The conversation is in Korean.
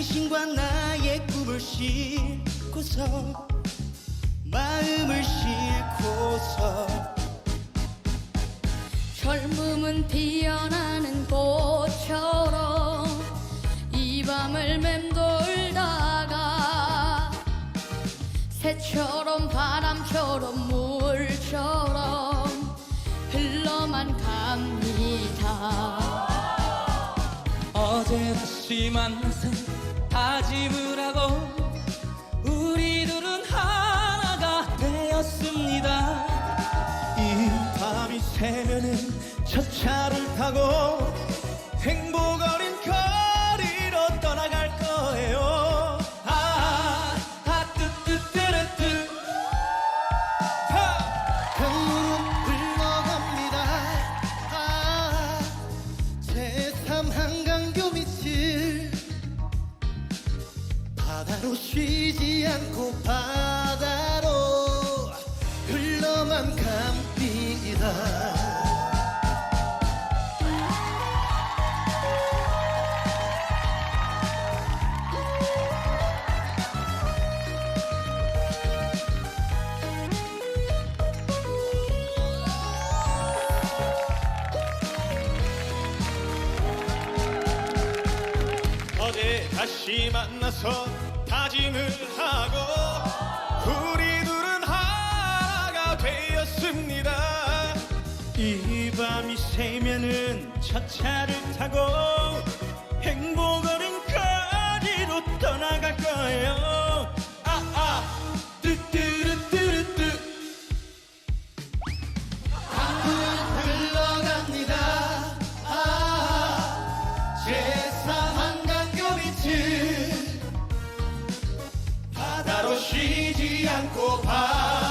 당신과 나의 꿈을 싣고서 마음을 싣고서. 젊음은 피어나는 꽃처럼 이 밤을 맴돌다가 새처럼 바람처럼 물처럼 흘러만 갑니다. 어제 다시 만나서 새면은 첫 차를 타고 행복 어린 거리로 떠나갈 거예요. 아, 아, 뜨뜨뜨르뜨. 강물은 흘러갑니다. 아, 제3 한강교 밑을 바다로 쉬지 않고 바 다시 만나서 다짐을 하고 우리 둘은 하나가 되었습니다. 이 밤이 새면은 첫 차를 타고 행복 어린 거리로 떠나갈 거 쉬지 않고 봐.